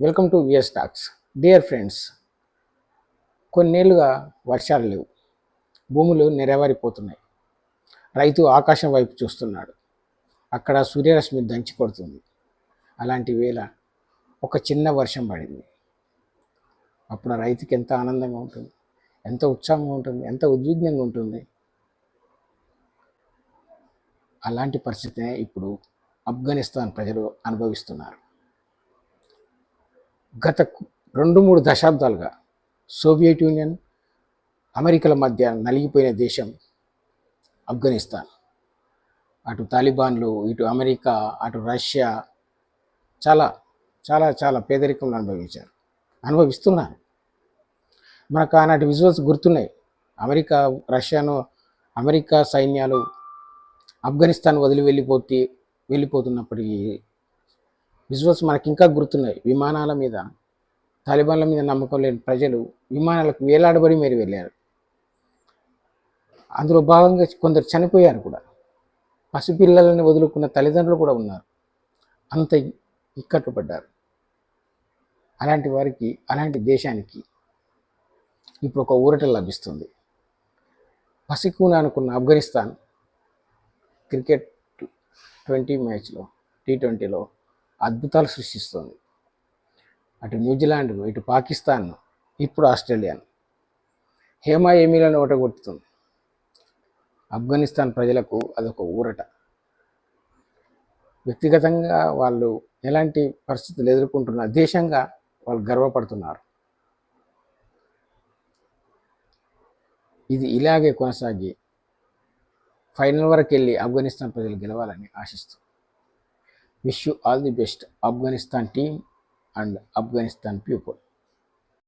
Welcome to VS talks dear friends కొన్నేళ్ళుగా వర్షాలు లేవు. భూములు నెరవారిపోతున్నాయి. రైతు ఆకాశం వైపు చూస్తున్నాడు. అక్కడ సూర్యరశ్మి దంచి కొడుతుంది. అలాంటి వేళ ఒక చిన్న వర్షం పడింది. అప్పుడు రైతుకి ఎంత ఆనందంగా ఉంటుంది. ఎంత ఉత్సాహంగా ఉంటుంది. ఎంత ఉద్విగ్నంగా ఉంటుంది. అలాంటి పరిస్థితినే ఇప్పుడు ఆఫ్ఘనిస్తాన్ ప్రజలు అనుభవిస్తున్నారు. గత రెండు మూడు దశాబ్దాలుగా సోవియట్ యూనియన్ అమెరికల మధ్య నలిగిపోయిన దేశం ఆఫ్ఘనిస్తాన్. అటు తాలిబాన్లు ఇటు అమెరికా అటు రష్యా చాలా చాలా చాలా పేదరికంలో అనుభవించారు అనుభవిస్తున్నారు. మనకు ఆనాటి విజువల్స్ గుర్తున్నాయి. అమెరికా రష్యాను అమెరికా సైన్యాలు ఆఫ్ఘనిస్తాన్ వదిలి వెళ్ళిపోతే వెళ్ళిపోతున్నప్పటికీ విజువల్స్ మనకి ఇంకా గుర్తున్నాయి. విమానాల మీద తాలిబాన్ల మీద నమ్మకం లేని ప్రజలు విమానాలకు వేలాడబడి మీరు వెళ్ళారు. అందులో భాగంగా కొందరు చనిపోయారు కూడా. పసిపిల్లలని వదులుకున్న తల్లిదండ్రులు కూడా ఉన్నారు. అంత ఇక్కట్లు పడ్డారు. అలాంటి వారికి అలాంటి దేశానికి ఇప్పుడు ఒక ఊరట లభిస్తుంది. పసికూన అనుకున్న ఆఫ్ఘనిస్తాన్ క్రికెట్ ట్వంటీ మ్యాచ్లో టీ ట్వంటీలో అద్భుతాలు సృష్టిస్తుంది. అటు న్యూజిలాండ్ను ఇటు పాకిస్తాన్ను ఇప్పుడు ఆస్ట్రేలియాను. హేమా ఏమీలను ఓటగొట్టుతుంది? ఆఫ్ఘనిస్తాన్ ప్రజలకు అదొక ఊరట. వ్యక్తిగతంగా వాళ్ళు ఎలాంటి పరిస్థితులు ఎదుర్కొంటున్న దేశంగా వాళ్ళు గర్వపడుతున్నారు. ఇది ఇలాగే కొనసాగి ఫైనల్ వరకు వెళ్ళి ఆఫ్ఘనిస్తాన్ ప్రజలు గెలవాలని ఆశిస్తూ Wish you all the best, Afghanistan team and Afghanistan people.